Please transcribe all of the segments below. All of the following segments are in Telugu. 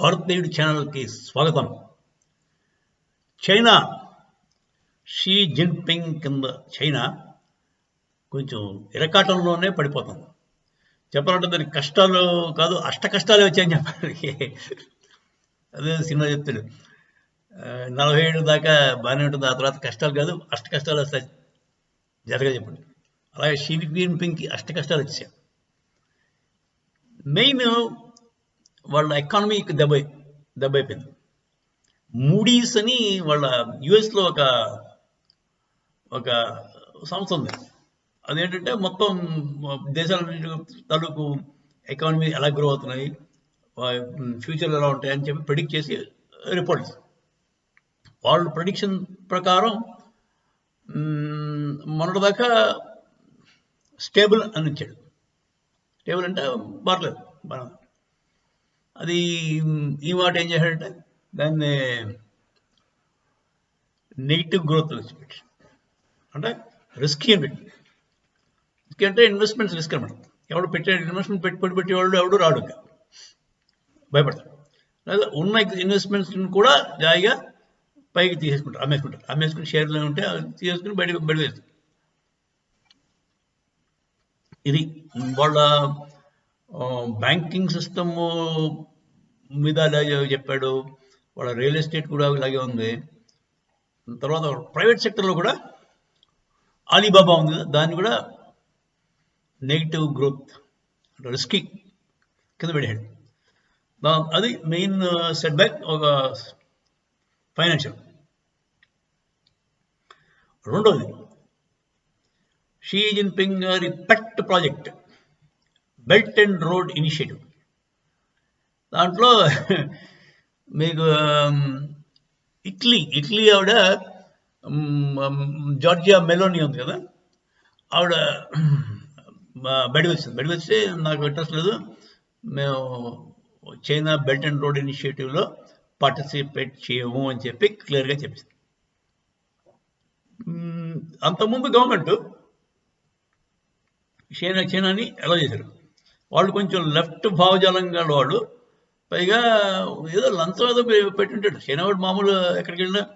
భారతీయుడు ఛానల్కి స్వాగతం. చైనా షీ జిన్పింగ్ కింద చైనా కొంచెం ఇరకాటంలోనే పడిపోతుంది. చెప్పాలంటే దానికి కష్టాలు కాదు అష్ట కష్టాలే వచ్చాయని చెప్పాలి. అదే సినిమా చెప్తాడు నలభై ఏడు దాకా బాగానే ఉంటుంది ఆ తర్వాత కష్టాలు కాదు అష్ట కష్టాలు వస్తాయి. జరగా చెప్పండి. అలాగే షీ జిన్పింగ్కి అష్ట కష్టాలు వచ్చాయి. మెయిన్ వాళ్ళ ఎకానమీకి దెబ్బ దెబ్బ అయిపోయింది మూడీస్ అని వాళ్ళ యుఎస్లో ఒక ఒక సంస్థ ఉంది. అదేంటంటే మొత్తం దేశాల తాలూకు ఎకానమీ ఎలా గ్రో అవుతున్నాయి ఫ్యూచర్ ఎలా ఉంటాయి అని చెప్పి ప్రిడిక్ట్ చేసి రిపోర్ట్స్ వాళ్ళ ప్రొడిక్షన్ ప్రకారం మొన్నటి దాకా స్టేబుల్ అని ఇచ్చాడు స్టేబుల్ అంటే పర్లేదు బాగా అది ఈ మాట ఏం చేశాడంటే దాన్ని నెగిటివ్ గ్రోత్ పెట్టి. అంటే రిస్కీ అని పెట్టి. రిస్క్ అంటే ఇన్వెస్ట్మెంట్స్ రిస్క్ అనమాట ఎవడు పెట్టే ఇన్వెస్ట్మెంట్ పెట్టుబడి పెట్టేవాళ్ళు ఎవడు రాడు ఇంకా. భయపడతాడు. లేదా ఉన్న ఇన్వెస్ట్మెంట్స్ కూడా జాయిగా పైకి తీసేసుకుంటారు అమ్మేసుకుంటారు. అమ్మేసుకుని షేర్లు ఉంటే తీసేసుకుని బయట బయట వేస్తారు. ఇది వాళ్ళ బ్యాంకింగ్ సిస్టమ్ మీద చెప్పాడు. వాళ్ళ రియల్ ఎస్టేట్ కూడా ఇలాగే ఉంది. తర్వాత ప్రైవేట్ సెక్టర్లో కూడా అలీబాబా ఉంది దాన్ని కూడా నెగిటివ్ గ్రోత్ రిస్కీ కింద పెట్టాడు దా అది మెయిన్ సెట్ బ్యాక్ ఒక ఫైనాన్షియల్. రెండోది షీ జిన్పింగ్ గారి pet project. Belt and road initiative దాంట్లో మీకు um, ఇట్లీ ఇట్లీ ఆవిడ um, um, జార్జియా మెలోని ఉంది కదా ఆవిడ మా- వచ్చింది. బయటకు వచ్చి నాకు ఇంట్రెస్ట్ లేదు. మేము చైనా బెల్ట్ అండ్ రోడ్ ఇనిషియేటివ్లో పార్టిసిపేట్ చేయము అని చెప్పి క్లియర్గా చెప్పింది అంతకుముందు గవర్నమెంట్ చైనా చైనాని ఎలా చేశారు. వాళ్ళు కొంచెం లెఫ్ట్ భావజాలం గల వాళ్ళు పైగా ఏదో లంచం ఏదో పె- పెట్టింటాడు. చైనా మామూలు ఎక్కడికి వెళ్ళినా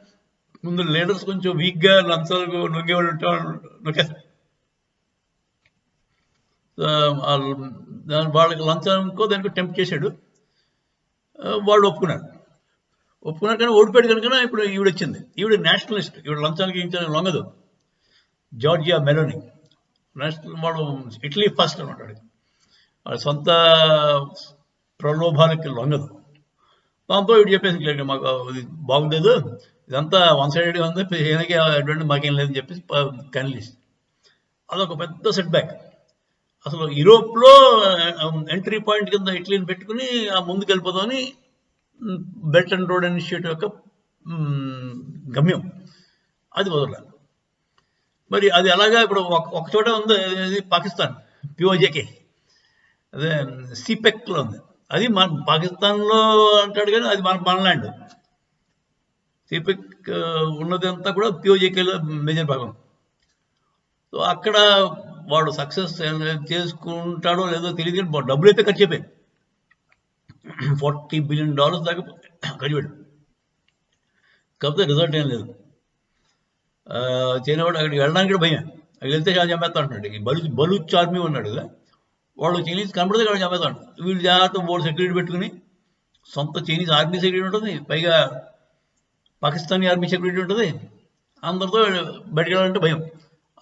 ముందు లీడర్స్ కొంచెం వీక్గా లంచాలకు నొక్కేవాడు ఉంటాడు దాని వాళ్ళకి లంచంకో దానికో టెంప్ట్ చేశాడు. వాళ్ళు ఒప్పుకున్నాడు ఒప్పుకున్నారు కానీ ఓడిపోయాడు కనుక ఇప్పుడు ఈవిడ వచ్చింది ఈవిడ నేషనలిస్ట్. ఈవిడ లంచానికి ఇంచానికి లొంగదు. Georgia Meloni. నేషనల్ వాడు ఇటలీ ఫస్ట్ అనమాట వాడికి. సొంత ప్రలోభాలకి లొంగదు. దాంతో ఇటు చెప్పేసి మాకు ఇది బాగుండేదు. ఇదంతా వన్ సైడెడ్ ఉంది ఈయనకి అటువంటి మాకేం లేదని చెప్పేసి కనిలిసి అదొక పెద్ద సెట్ బ్యాక్ అసలు యూరోప్లో ఎంట్రీ పాయింట్ కింద ఇటలీని పెట్టుకుని ఆ ముందుకు వెళ్ళిపోదామని బెల్ట్ అండ్ రోడ్ ఇనిషియేటివ్ యొక్క గమ్యం. అది వదలాలి మరి అది అలాగా ఇప్పుడు ఒక ఒక చోట ఉంది పాకిస్తాన్ పిఓజేకే అదే సిపెక్లో ఉంది. అది మన పాకిస్తాన్లో అంటాడు కానీ అది మన మన ల్యాండ్ సిపెక్ ఉన్నదంతా కూడా పిఓజేకేలో మేజర్ భాగం. సో అక్కడ వాడు సక్సెస్ చేసుకుంటాడో లేదో తెలియదు కానీ డబ్బులు అయితే ఖర్చు అయిపోయాయి. ఫార్టీ బిలియన్ డాలర్స్ దాకా ఖర్చు పెట్టాడు. కాకపోతే రిజల్ట్ ఏం లేదు. చైనా వాడు అక్కడికి వెళ్ళడానికి కూడా భయం అక్కడికి వెళ్తే చాలా చంపేస్తా అంటున్నాడు. ఈ బలు బలూచ్ ఆర్మీ ఉన్నాడు కదా వాళ్ళు చైనీస్ కనబడితే కూడా చంపేస్తాడు వీళ్ళు జాగ్రత్త బోర్డు సెక్యూరిటీ పెట్టుకుని సొంత చైనీస్ ఆర్మీ సెక్యూరిటీ ఉంటుంది పైగా పాకిస్తానీ ఆర్మీ సెక్యూరిటీ ఉంటుంది. అందరితో బయటకు వెళ్ళాలంటే భయం.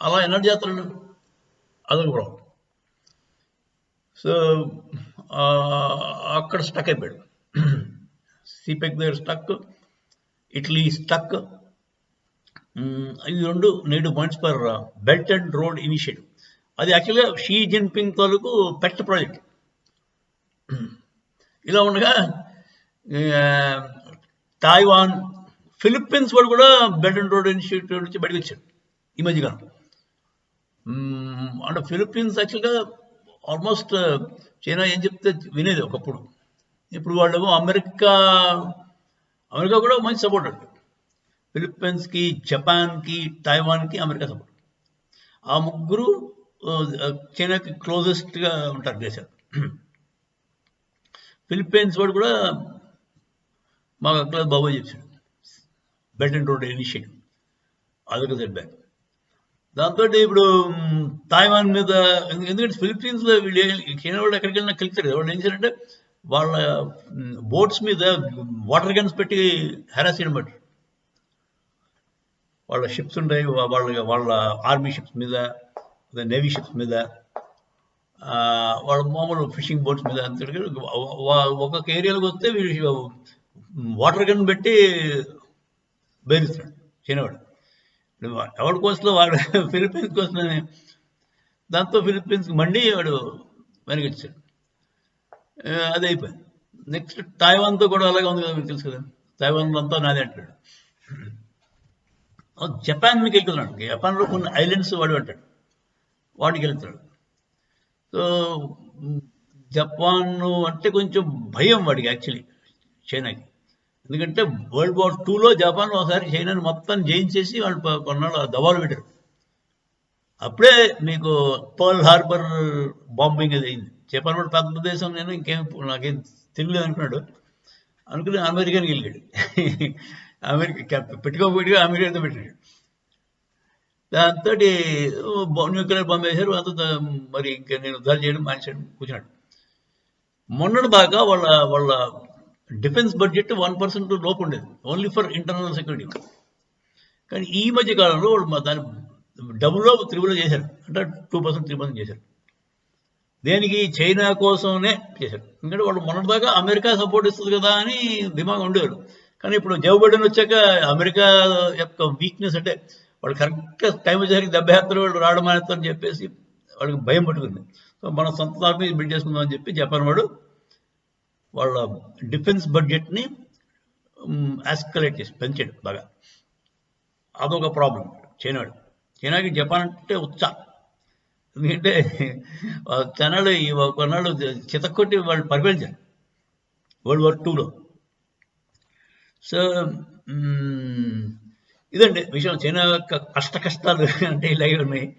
అలా ఎన్నటి చేస్తాడు అదొక ప్రాబ్లం సో అక్కడ స్టక్ అయిపోయాడు. సిపెక్ దగ్గర స్టక్ ఇటలీ స్టక్ ఇవి రెండు నేడు points for belt and road initiative అది యాక్చువల్గా షీ జిన్పింగ్ తాలూకు పెట్ ప్రాజెక్ట్. ఇలా ఉండగా తాయివాన్ ఫిలిప్పీన్స్ వాడు కూడా బెల్ట్ అండ్ రోడ్ ఇన్స్టిట్యూట్ నుంచి బయటకు వచ్చాడు ఈ మధ్యకాలం అంటే ఫిలిప్పీన్స్ యాక్చువల్గా ఆల్మోస్ట్ చైనా ఏం చెప్తే వినేది ఒకప్పుడు. ఇప్పుడు వాళ్ళు అమెరికా అమెరికా కూడా మంచి సపోర్ట్ అండి. ఫిలిప్పీన్స్కి జపాన్కి తైవాన్కి అమెరికా సపోర్ట్. ఆ ముగ్గురు చైనాకి క్లోజెస్ట్గా ఉంటారు దేశాలు. ఫిలిప్పీన్స్ వాడు కూడా మాకు అక్కడ బాబాయ్ చెప్పాడు. బెల్ట్ అండ్ రోడ్ ఇనిషియేటివ్ అదొక సెట్ బ్యాక్ దాంతో ఇప్పుడు తాయివాన్ మీద ఎందుకంటే ఫిలిప్పీన్స్లో వీళ్ళు చైనా వాళ్ళు ఎక్కడికి వెళ్ళినా కలిస్తారు వాళ్ళు ఏం చేశారంటే వాళ్ళ బోట్స్ మీద వాటర్ గన్స్ పెట్టి హెరాస్ చేయడం బట్టి వాళ్ళ షిప్స్ ఉంటాయి వాళ్ళ వాళ్ళ ఆర్మీ షిప్స్ మీద నేవీ షిప్స్ మీద వాళ్ళ మామూలు ఫిషింగ్ బోట్స్ మీద అంత ఒక్కొక్క ఏరియాలోకి వస్తే వీళ్ళు వాటర్ గన్ పెట్టి బెదిరిస్తున్నాడు చిన్నవాడు ఎవరి కోసంలో వాడు ఫిలిప్పీన్స్ కోసమని దాంతో ఫిలిప్పీన్స్ మండి వాడు వెనకెచ్చాడు అది అయిపోయింది. నెక్స్ట్ తాయివాన్తో కూడా అలాగే ఉంది కదా మీకు తెలుసు కదా? తాయివాన్ అంతా నాదే అంటాడు. జపాన్ మీకు వెళ్తున్నాడు. జపాన్లో కొన్ని ఐలాండ్స్ వాడు అంటాడు. వాడికి వెళ్తాడు సో జపాన్ అంటే కొంచెం భయం వాడికి యాక్చువల్లీ చైనాకి. ఎందుకంటే వరల్డ్ వార్ టూలో జపాన్ ఒకసారి చైనాని మొత్తం జయించేసి వాళ్ళు కొన్నాళ్ళు దవాలు పెట్టారు. అప్పుడే మీకు పర్ల్ హార్బర్ బాంబింగ్ అది అయింది. జపాన్ వాడు పెద్ద దేశం నేను ఇంకేం నాకేం తెలియదు అనుకున్నాడు అనుకుని అమెరికాకి వెళ్ళాడు. అమెరికా పెట్టుకోకపోయిగా అమెరికాతో పెట్టాడు. దాంతో న్యూక్లియర్ బాంబు వేశారు అంత మరి ఇంకా నేను యుద్ధాలు చేయడం మానేశాడు కూర్చున్నాడు. మొన్నటి దాకా వాళ్ళ వాళ్ళ డిఫెన్స్ బడ్జెట్ వన్ పర్సెంట్ లోపు ఉండేది. Only for internal security. కానీ ఈ మధ్య కాలంలో వాళ్ళు దాన్ని డబుల్లో త్రిబుల్ చేశారు. అంటే టూ పర్సెంట్ త్రీ పర్సెంట్ చేశారు. దేనికి? చైనా కోసమే చేశారు. ఎందుకంటే వాళ్ళు మొన్నటిదాకా అమెరికా సపోర్ట్ ఇస్తుంది కదా అని దిమాగ్ ఉండేవారు కానీ ఇప్పుడు జో బైడెన్ వచ్చాక అమెరికా యొక్క వీక్నెస్ అంటే వాళ్ళు కరెక్ట్గా టైం వచ్చేసరికి దెబ్బ వేస్తారు వాళ్ళు రావడం మానేస్తారని చెప్పేసి వాళ్ళకి భయం పట్టుకుంది. సో మన సొంత ఆర్మీ బిల్డ్ చేసుకుందాం అని చెప్పి జపాన్ వాడు. వాళ్ళ డిఫెన్స్ బడ్జెట్ని యాస్కలేట్ చేసి పెంచాడు బాగా. అదొక ప్రాబ్లం చైనాడు. చైనాకి జపాన్ అంటే ఉత్సాహ ఎందుకంటే చైనాలు ఈ కొన్నాళ్ళు చితక్కొట్టి వాళ్ళు పరిపాలించారు. వరల్డ్ వార్ టూలో సో ఇదండి విషయం. చైనా యొక్క కష్ట కష్టాలు అంటే ఇలాగే ఉన్నాయి.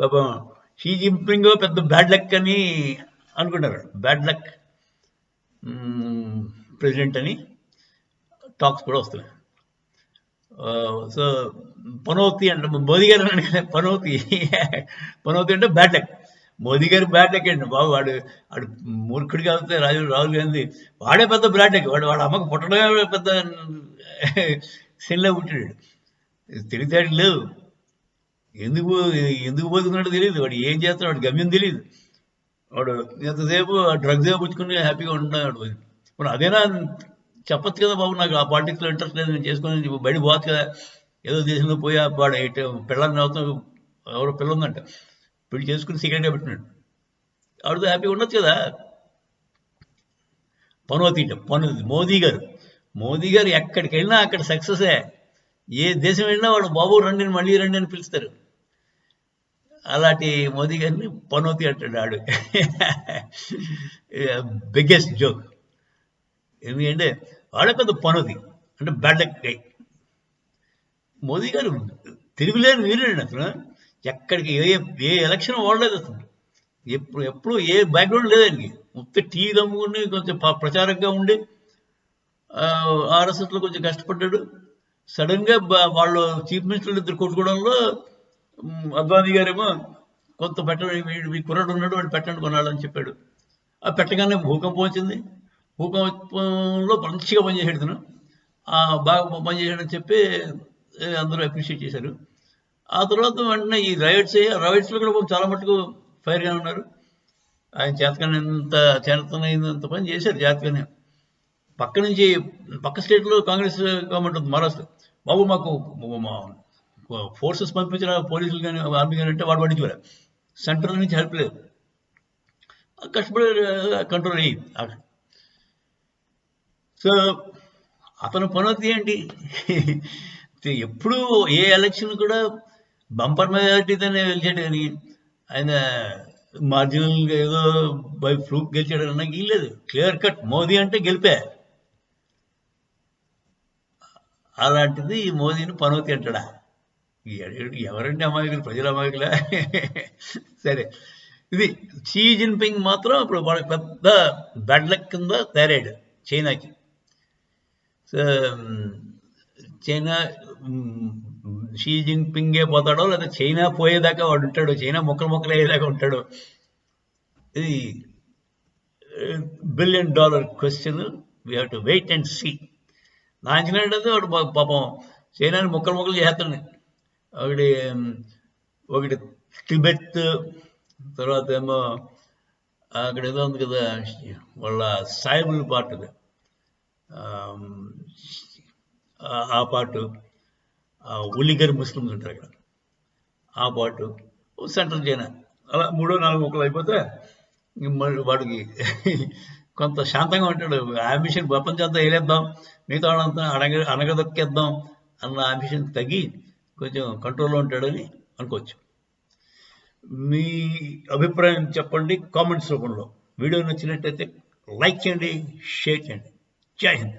పాపం Xi Jinping bad bad luck అని అనుకుంటారు. బ్యాడ్ లక్ ప్రెసిడెంట్ అని టాక్స్ కూడా వస్తున్నాయి. సో పనోతి అంటే మోదీ గారు పనోతి. పనోతి అంటే బ్యాడ్ లక్. మోదీ గారు బ్యాడ్ లక్ అండి బాబు. వాడు వాడు మూర్ఖుడు కాబట్టి రాజు రాహుల్ గాంధీ వాడే పెద్ద బ్యాడ్ లక్. వాడు వాడు అమ్మకు పుట్టడమే పెద్ద సెల్లో పుట్టాడు. తెలివితేటలు లేవు. ఎందుకు ఎందుకు పోతున్నాడో తెలియదు. వాడు ఏం చేస్తాడు? వాడు గమ్యం తెలియదు. వాడు ఎంతసేపు డ్రగ్స్ పుచ్చుకుని హ్యాపీగా ఉంటున్నాడు. ఇప్పుడు అదేనా చెప్పచ్చు కదా బాబు నాకు ఆ పాలిటిక్స్లో ఇంట్రెస్ట్ లేదు నేను చేసుకుని బయట పోవచ్చు కదా. ఏదో దేశంలో పోయి వాడు ఇటు పిల్లల్ని అవుతాం ఎవరో పిల్ల ఉందంట పెళ్ళి చేసుకుని సీక్రెట్గా పెట్టినాడు. ఆవిడతో హ్యాపీగా ఉండొచ్చు కదా. పనోతి పను మోదీ గారు మోదీ గారు ఎక్కడికి వెళ్ళినా అక్కడ సక్సెసే ఏ దేశం వెళ్ళినా వాడు బాబు రండి మళ్ళీ రండి అని పిలుస్తారు. అలాంటి మోదీ గారిని పనోతి అంటాడు ఆడు. Biggest joke. ఎందుకంటే వాడే పెద్ద పనోతి అంటే బ్యాడ్ లక్ గై మోదీ గారు తిరుగులేని వీరుడు అసలు. ఎక్కడికి ఏ ఏ ఎలక్షన్ ఓడలేదు అసలు. ఎప్పుడు ఎప్పుడు ఏ బ్యాక్గ్రౌండ్ లేదండి మొత్తం టీ దమ్ముకుని కొంచెం ప్రచారంగా ఉండి ఆర్ఎస్ఎస్లో కొంచెం కష్టపడ్డాడు. సడన్గా వాళ్ళు చీఫ్ మినిస్టర్లు ఇద్దరు కొట్టుకోవడంలో అద్వానీ గారేమో కొంత పెట్టండి వీడు మీ కుర్రాడు ఉన్నాడు వాడు పెట్టండి కొనాలని చెప్పాడు. ఆ పెట్టగానే భూకంపం వచ్చింది. భూకంపంలో మంచిగా పనిచేసాడు తను బాగా పనిచేసాడని చెప్పి అందరూ అప్రిషియేట్ చేశారు. ఆ తర్వాత వెంటనే ఈ రైట్స్ రైట్స్లో కూడా చాలా మటుకు ఫైర్గా ఉన్నారు. ఆయన చేతకనంత చేతనైనంత పని చేశారు జాతకనే. పక్క నుంచి పక్క స్టేట్లో కాంగ్రెస్ గవర్నమెంట్ ఉంది మహారాష్ట్ర బాబు మాకు ఫోర్సెస్ పంపించిన పోలీసులు కానీ ఆర్మీ కానీ అంటే వాడు పట్టించుకోలే సెంట్రల్ నుంచి హెల్ప్ లేదు. కష్టపడి కంట్రోల్ అయ్యింది సో అతను పనొద్ది ఏంటి? ఎప్పుడు ఏ ఎలక్షన్ కూడా బంపర్ మెజారిటీతోనే గెలిచాడు కానీ ఆయన మార్జినల్గా ఏదో బై ఫ్లూక్ గెలిచాడు అన్నా గీలేదు క్లియర్ కట్. మోదీ అంటే గెలిపే. అలాంటిది ఈ మోదీని పనువు తింటడా ఎవరండి ఎవరంటే అమాయకులు? ప్రజల అమాయకులా? సరే. ఇది షీ జిన్పింగ్ మాత్రం ఇప్పుడు వాళ్ళకి పెద్ద బెడ్ల కింద తయారాడు చైనాకి. సో చైనా షీ జిన్పింగే పోతాడో లేదా చైనా పోయేదాకా వాడు ఉంటాడు? చైనా మొక్కలు మొక్కలు అయ్యేదాకా ఉంటాడు? ఇది billion dollar question we have to wait and see నా అంచనా ఏంటంటే వాడు పా- పాపం చైనాని మొక్కలు మొక్కలు చేస్తున్నాయి ఒకటి ఉమ్, ఒకటి టిబెత్ తర్వాత ఏమో అక్కడ ఏదో ఉంది కదా వాళ్ళ సాయిబుల్ పార్ట్ అది. ఆమ్, ఆ- ఆ పార్ట్ ఆ ఉలిగర్ ముస్లిమ్స్ ఉంటారు అక్కడ ఆ పార్ట్ సెంట్రల్ చైనా అలా మూడో నాలుగు మొక్కలు అయిపోతే ఇంక మళ్ళీ వాడికి కొంత శాంతంగా ఉంటాడు. ఆంబిషన్ ప్రపంచంతో అంతా వేలేద్దాం మిగతా వాళ్ళంతా అనగ అనగదొక్కేద్దాం అన్న ఆంబిషన్ తగ్గి కొంచెం కంట్రోల్లో ఉంటాడని అనుకోవచ్చు. మీ అభిప్రాయం చెప్పండి కామెంట్స్ రూపంలో. వీడియో నచ్చినట్టయితే లైక్ చేయండి షేర్ చేయండి. జై హింద్.